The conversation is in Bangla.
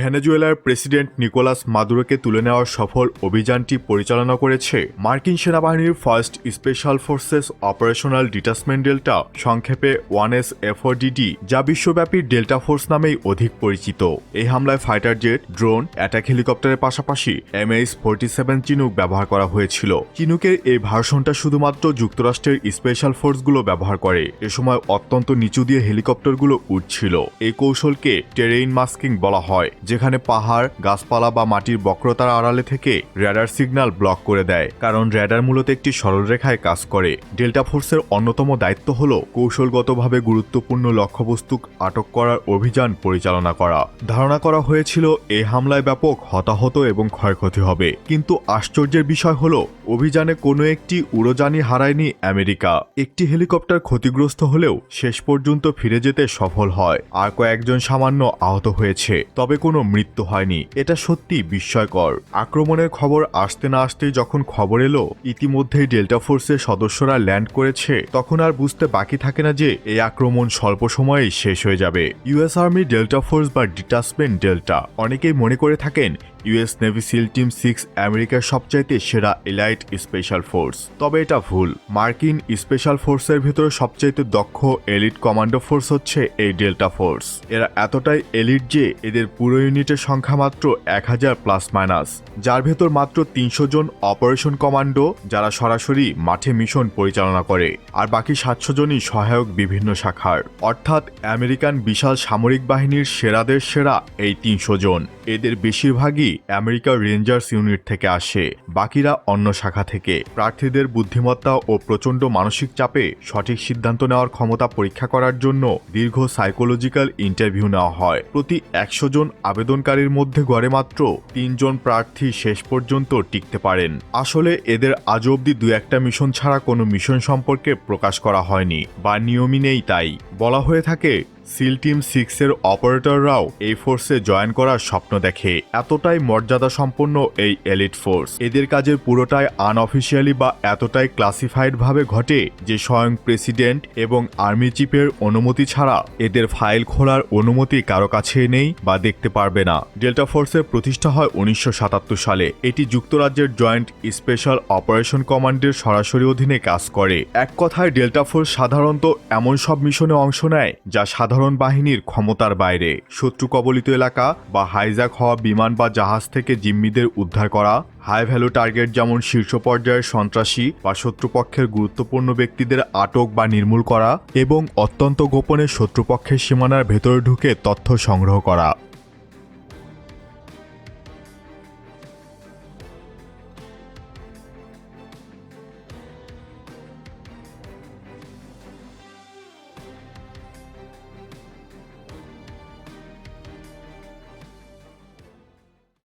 ভেনেজুয়েলার প্রেসিডেন্ট নিকোলাস মাদুরোকে তুলে নেওয়ার সফল অভিযানটি পরিচালনা করেছে মার্কিন সেনাবাহিনীর first special forces operational detachment delta, সংক্ষেপে ওয়ান এস এফওডিডি যা বিশ্বব্যাপী ডেল্টা ফোর্স নামেই অধিক পরিচিত। এই হামলায় ফাইটার জেট, ড্রোন, অ্যাটাক হেলিকপ্টারের পাশাপাশি এমএইচ ফোর্টি সেভেন চিনুক ব্যবহার করা হয়েছিল। চিনুকের এই ভার্সনটা শুধুমাত্র যুক্তরাষ্ট্রের স্পেশাল ফোর্সগুলো ব্যবহার করে। এ সময় অত্যন্ত নিচু দিয়ে হেলিকপ্টারগুলো উঠছিল এই কৌশলকে টেরেইন মাস্কিং বলা হয় যেখানে পাহাড়, গাছপালা বা মাটির বক্রতার আড়ালে থেকে র্যাডার সিগন্যাল ব্লক করে দেয়। কারণ র্যাডার মূলত একটি সরলরেখায় কাজ করে। ডেল্টা ফোর্সের অন্যতম দায়িত্ব হল কৌশলগতভাবে গুরুত্বপূর্ণ লক্ষ্যবস্তু আটক করার অভিযান পরিচালনা করা। ধারণা করা হয়েছিল এই হামলায় ব্যাপক হতাহত এবং ক্ষয়ক্ষতি হবে। কিন্তু আশ্চর্যের বিষয় হল, অভিযানে কোনো একটি উড়োজানি হারায়নি আমেরিকা। একটি হেলিকপ্টার ক্ষতিগ্রস্ত হলেও শেষ পর্যন্ত ফিরে যেতে সফল হয়। আর কয়েকজন সামান্য আহত হয়েছে। তবে কোনো মৃত্যু হয়নি। এটা সত্যি বিস্ময়কর। আক্রমণের খবর আসতে না আসতেই যখন খবর এলো, ইতিমধ্যেই ডেল্টা ফোর্সের সদস্যরা ল্যান্ড করেছে। তখন আর বুঝতে বাকি থাকে না যে, এই আক্রমণ স্বল্প সময়েই শেষ হয়ে যাবে। ইউএস আর্মি, ডেল্টা ফোর্স বা ডিটাসমেন্ট ডেল্টা, অনেকেই মনে করে থাকেন US navy SEAL team six আমেরিকার সবচাইতে সেরা এলাইট স্পেশাল ফোর্স। তবে এটা ভুল। মার্কিন স্পেশাল ফোর্সের ভিতরে সবচাইতে দক্ষ এলিট কমান্ডো ফোর্স হচ্ছে এই ডেল্টা ফোর্স। এরা এতটাই এলিট যে এদের পুরো ইউনিটের সংখ্যা মাত্র এক হাজার প্লাস মাইনাস, যার ভেতর মাত্র তিনশো জন অপারেশন কমান্ডো যারা সরাসরি মাঠে মিশন পরিচালনা করে, আর বাকি সাতশো জনই সহায়ক বিভিন্ন শাখার। অর্থাৎ আমেরিকান বিশাল সামরিক বাহিনীর সেরাদের সেরা এই তিনশো জন। এদের বেশিরভাগই আমেরিকার রেঞ্জার্স ইউনিট থেকে আসে। বাকিরা অন্য শাখা থেকে। প্রার্থীদের বুদ্ধিমত্তা ও প্রচণ্ড মানসিক চাপে সঠিক সিদ্ধান্ত নেওয়ার ক্ষমতা পরীক্ষা করার জন্য দীর্ঘ সাইকোলজিক্যাল ইন্টারভিউ নেওয়া হয়। প্রতি একশো জন আবেদনকারীর মধ্যে গড়ে মাত্র তিনজন প্রার্থী শেষ পর্যন্ত টিকতে পারেন। আসলে এদের আজ অবধি দু একটা মিশন ছাড়া কোনো মিশন সম্পর্কে প্রকাশ করা হয়নি, বা নিয়মই নেই তাই। বলা হয়ে থাকে, সিল টিম সিক্সের অপারেটররাও এই ফোর্সে জয়েন করার স্বপ্ন দেখে। এতটাই মর্যাদা সম্পন্ন এই এলিট ফোর্স। এদের কাজের পুরোটাই আনঅফিসিয়ালি বা এতটাই ক্লাসিফাইড ভাবে ঘটে যে স্বয়ং প্রেসিডেন্ট এবং আর্মি চিফের অনুমতি ছাড়া এদের ফাইল খোলার অনুমতি কারও কাছে নেই বা দেখতে পারবে না। ডেল্টা ফোর্সের প্রতিষ্ঠা হয় উনিশশো সাতাত্তর সালে। এটি যুক্তরাজ্যের জয়েন্ট স্পেশাল অপারেশন কমান্ডের সরাসরি অধীনে কাজ করে। এক কথায়, ডেল্টা ফোর্স সাধারণত এমন সব মিশনে অংশ নেয়, যা সাধারণ বাহিনীর ক্ষমতার বাইরে। শত্রু কবলিত এলাকা বা হাইজ্যাক হওয়া বিমান বা জাহাজ থেকে জিম্মিদের উদ্ধার করা হাই ভ্যালু টার্গেট যেমন শীর্ষ পর্যায়ের সন্ত্রাসী বা শত্রুপক্ষের গুরুত্বপূর্ণ ব্যক্তিদের আটক বা নির্মূল করা এবং অত্যন্ত গোপনে শত্রুপক্ষের সীমানার ভেতরে ঢুকে তথ্য সংগ্রহ করা।